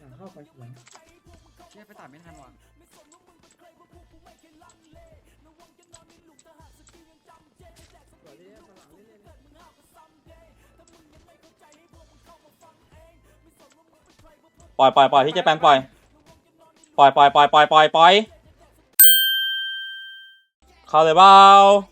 หลังเข้าไปสวยเชี่ยไปตัดไม่ทันว่ะสวยเรื่อยๆสลับเรื่อยปล่อยปล่อยปล่อยพี่เจแปนปล่อย ปล่อยปล่อยปล่อยปล่อยปล่อยปล่อยเข้าเลยเปล่า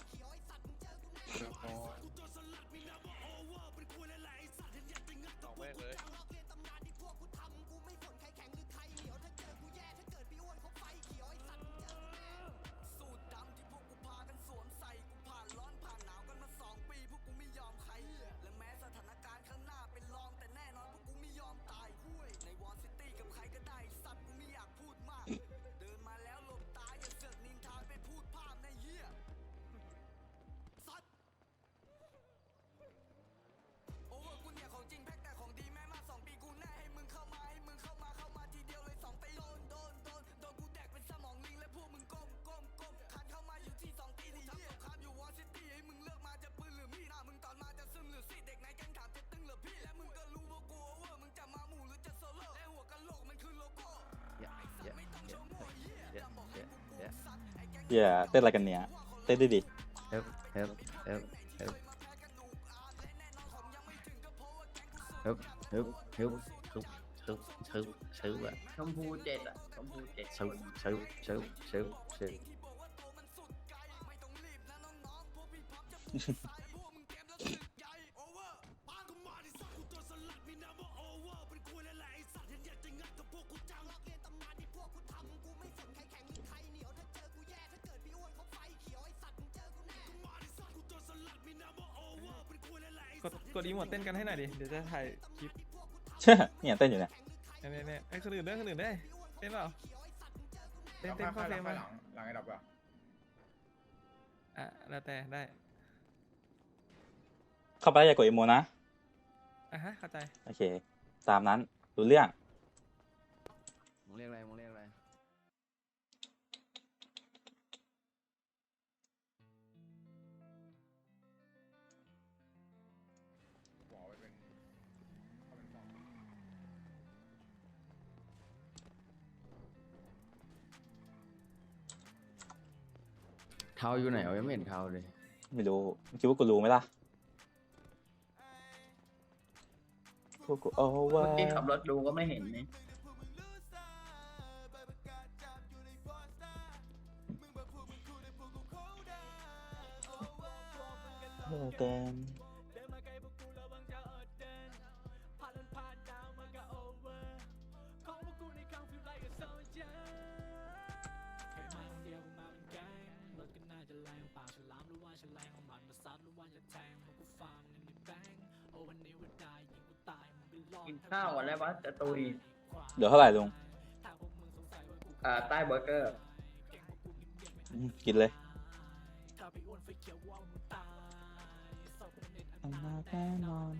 เหี้ยเต้นอะไรกันเนี่ย เต้นดิดิเฮ้ยเฮ้ยเฮ้ยเฮ้ยเฮ้ยเฮ้ยเฮ้ยชุบชุบชุบชุบอะๆชมพูเจ็ดอะชมพูเจ็ดชุบชุบชุ กดกดอีโมดเต้นกันให้หน่อยดิ เดี๋ยวจะถ่ายคลิปเชื่อเนี่ยเต้นอยู่เนี่ยเนี่ยเนี่ยไอ้ยคนอื่นด้วยคนอื่นด้วยเต้นเปล่า เต้นเต้นเข้าเพลงมาหลังหลังไอ้ดับอะอะแล้วแต่ได้ เข้าไปแล้วอย่ากดอีโมนะ อะฮะเข้าใจ โอเค ตามนั้นรู้เรื่อง มึงเรียกอะไรมึงเรียก เท้าอยู่ไหนเอายังไม่เห็นเท้าเลย ไม่รู้คิดว่ากูรู้ไหมล่ะพวกกูโอเวอเมื่อร์กี้ขับรถดูก็ไม่เห็นนี่เต้น กินข้าวก่อนแล้ววะจะตุยเดี๋ยวเท่าไหร่ลุงอ่าใต้เบอร์เกอร์อืมกินเลยอำนาจแน่นอน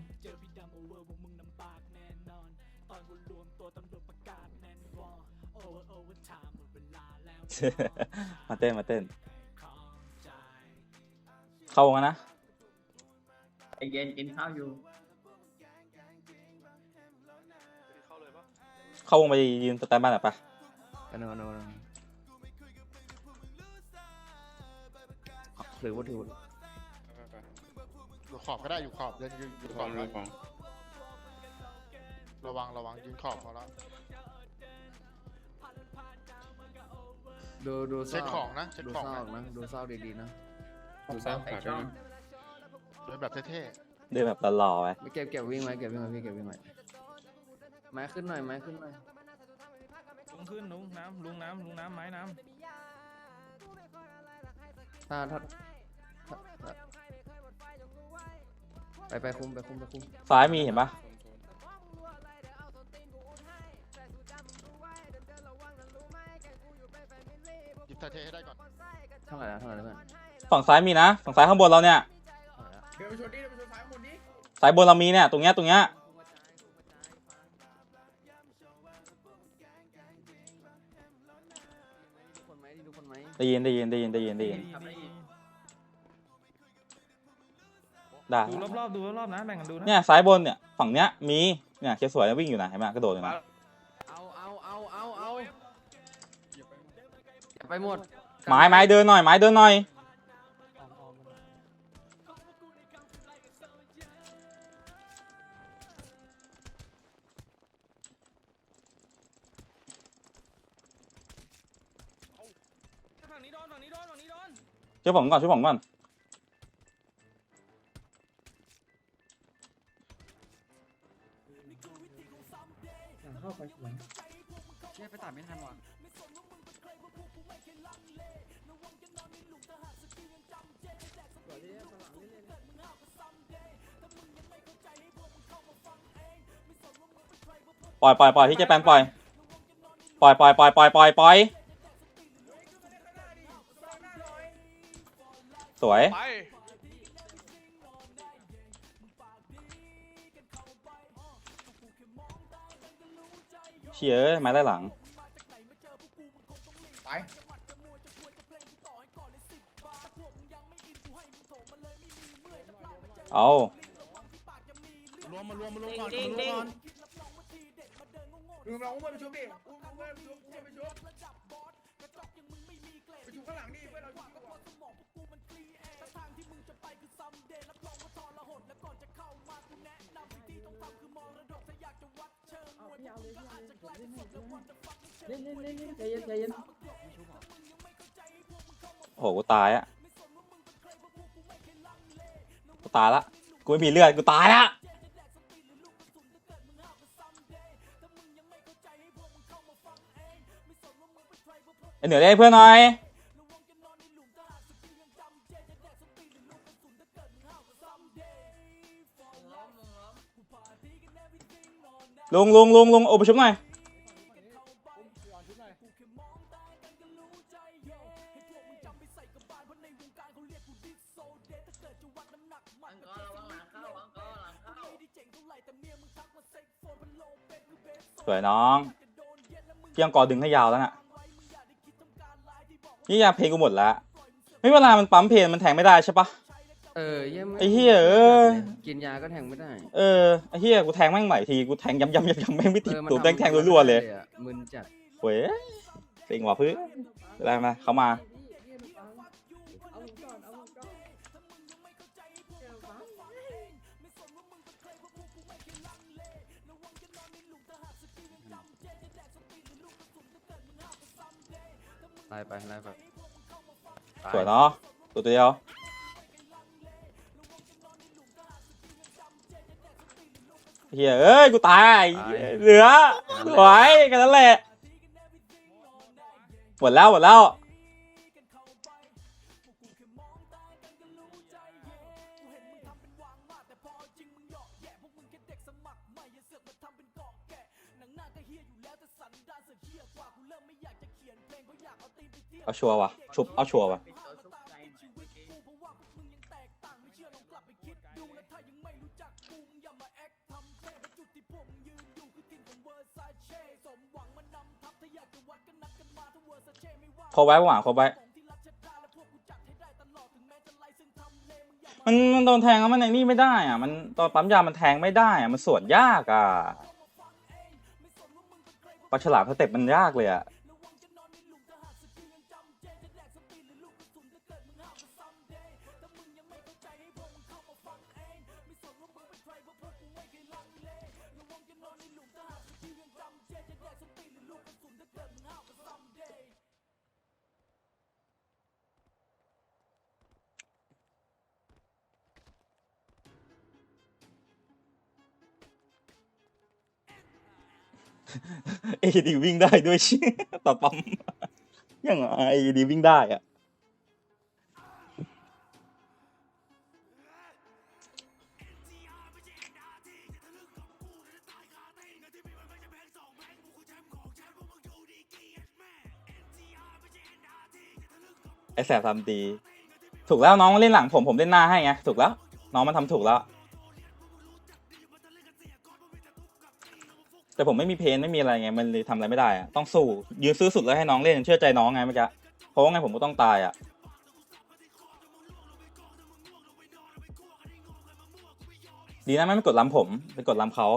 มาเต้นมาเต้น เข้าวงกันนะ ไอเย็นกินข้าวอยู่ เข้าวงไปยืนสแตนบายหน่อยปะกันนอนนอนหรือว่าถูกอยู่ขอบก็ได้อยู่ขอบเดินอยู่อยู่ขอบแล้วระวังระวังยืนขอบเขาแล้วดูดูเช็คของนะเช็คดูของเศร้านะนะดูเศร้าดีๆนะดูซ้ำไอช่องเดินแบบเท่เดินแบบหล่อๆไปไม่เก็บเก็บวิ่งไว้เก็บวิ่งไว้พี่เก็บวิ่งไว้ ไม้ขึ้นหน่อยไม้ขึ้นหน่อยลุงขึ้นลุงน้ำลุงน้ำลุงน้ำไม้น้ถ้าถ้าถ้าถ้าไปไปคุมไปคุมไปคุมซ้ายมีเห็นปะๆหยิบเท่ๆให้ได้ก่อนเท่าไหร่แล้วเท่าไหร่แล้วเพื่อนฝั่งซ้ายมีนะฝั่งซ้ายข้างบนเราเนี่ยเท่าไหร่แล้วเดี๋ยวไปชนดิเดี๋ยวไปชนซ้ายบนดิซ้ายบนเรามีเนี่ยตรงเนี้ยตรงเนี้ย ได้ยินได้ยินได้ยินได้ยินได้ยินด้ยิรับดูรอบๆดูรอบๆนะแบ่งกันดูนะเนี่ยซ้ายบนเนี่ยฝั่งเนี้ยมีเนี่ยเคสสวยวิ่งอยู่นะเห็นไหมกระโดดอยู่นะเอาเอาเอาเอาเอาอย่าไปหมดไม้ไม้เดินหน่อยไม้เดินหน่อย ช่วยผมก่อนช่วยผมก่อนหลังเข้าไปหลังเชี่ยไปตัดไม่ทันว่ะสวยเลยฝรั่งเล่นเลยปล่อยปล่อยปล่อยที่เจแปนปล่อยปล่อยปล่อยปล่อยปล่อยปล่อยปล่อย สวย ไป เชี่ยเอ้ยไม้ได้หลัง ไป เอารวมมารวมมารวมก่อนมารวมก่อน ดูเราอุ้มไปชุบดิอุ้มอุ้มไปชุบอุ้มไปชุบ พี่เอาเลยพี่เอาเลยเล่นเล่นเล่นเล่นใจเย็นใจเย็นโอ้โหกูตายอะกูตายละ กูไม่มีเลือด กูตายละไอเหนือได้เพื่อนหน่อย ลงลงลงลงโอไปชุบหน่อยอังกอร์ระวังหลังเข้าอังกอร์หลังเข้าสวยน้องพี่ยังกอดึงให้ยาวแล้วน่ะนี่ยาเพลงกูหมดแล้ว ไม่เวลามันปั๊มเพลงมันแทงไม่ได้ใช่ปะ เออเยี่ยมไอ้เหี้ยเอ้ยกินยาก็แทงไม่ได้เออไอ้เหี้ยกูแทงแม่งใหม่ทีกูแทงย้ำย้ำย้ำย้ำแม่งไม่ติดเออมันตัวแทงทำแทงรัวๆเลยอะมึนจัดเว้ยเซ็งว่ะเพื่อนอะไรมาเขามาพี่พี่มาฟังเอาผมก่อนเอาผมก่อนเดี๋ยวฟังไล่ไปไล่ไปตสวยเนาะตัวเดียว เฮียเอ้ย กูตาย เหลือสวยกันนั่นแหละ หมดแล้ว หมดแล้ว เอาชัวร์ว่ะชุบ เอาชัวร์ว่ะ พอไว้หว่านพอไว้มันมันโดนแทงแล้วมันไอ้นี่ไม่ได้อะ มันตอนปั๊มยามันแทงไม่ได้อะ มันสวนยากอะปลาฉลามสเต็ปมันยากเลยอะ เอดีวิ่งได้ด้วยชิต่อปั๊มยังไงเอดีวิ่งได้อะไอแสบทำดี ถูกแล้วน้องเล่นหลังผมผมเล่นหน้าให้ไงถูกแล้ว น้องมันทำถูกแล้ว แต่ผมไม่มีเพนไม่มีอะไรไงมันเลยทำอะไรไม่ได้อะต้องสู้ยืนซื้อสุดแล้วให้น้องเล่นเชื่อใจน้องไงเมื่อกี้เพราะว่าไงผมก็ต้องตายอะดีนะไม่ไปกดลำผมไปกดลำเขา